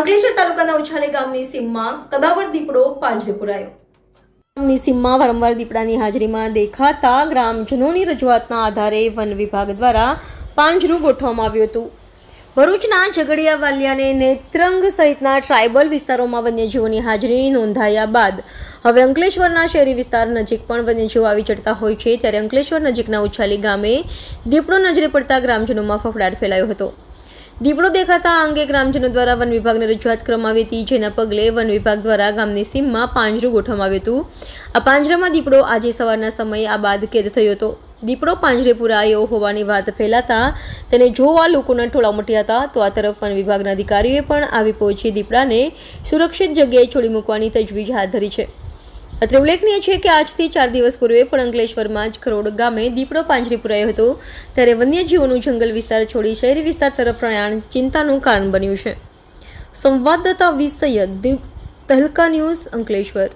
અંકલેશ્વર તાલુકાના ઉછાલે ગામની સીમમાં કદાવર દીપડો પાંજરે પુરાયો. ગામની સીમમાં વારંવાર દીપડાની હાજરીમાં દેખાતા ગ્રામજનોની રજૂઆતના આધારે વન વિભાગ દ્વારા પાંજરું ગોઠવવામાં આવ્યું હતું. ભરૂચના ઝઘડિયા વાલિયાને નેત્રંગ સહિતના ટ્રાઇબલ વિસ્તારોમાં વન્યજીવોની હાજરી નોંધાયા બાદ હવે અંકલેશ્વરના શહેરી વિસ્તાર નજીક પણ વન્યજીવો આવી ચડતા હોય છે. ત્યારે અંકલેશ્વર નજીકના ઉછાલી ગામે દીપડો નજરે પડતા ગ્રામજનોમાં ફફડાટ ફેલાયો હતો. દીપડો દેખાતા આ અંગે ગ્રામજનો દ્વારા વન વિભાગને રજૂઆત કરવામાં આવી હતી, જેના પગલે વન વિભાગ દ્વારા ગામની સીમમાં પાંજરું ગોઠવવામાં આવ્યું હતું. આ પાંજરામાં દીપડો આજે સવારના સમયે આ બાદ કેદ થયો હતો. દીપડો પાંજરે પુરાયો હોવાની વાત ફેલાતા તેને જોવા લોકોના ટોળા મટ્યા હતા. તો આ તરફ વન વિભાગના અધિકારીઓએ પણ આવી પહોંચી દીપડાને સુરક્ષિત જગ્યાએ છોડી મૂકવાની તજવીજ હાથ ધરી છે. અત્રે ઉલ્લેખનીય છે કે આજથી ચાર દિવસ પૂર્વે પણ અંકલેશ્વરમાં જ ખરોડ ગામે દીપડો પાંજરી પુરાયો હતો. ત્યારે વન્યજીવોનું જંગલ વિસ્તાર છોડી શહેરી વિસ્તાર તરફ પ્રયાણ ચિંતાનું કારણ બન્યું છે. સંવાદદાતા વી સૈયદ તહલકા ન્યૂઝ અંકલેશ્વર.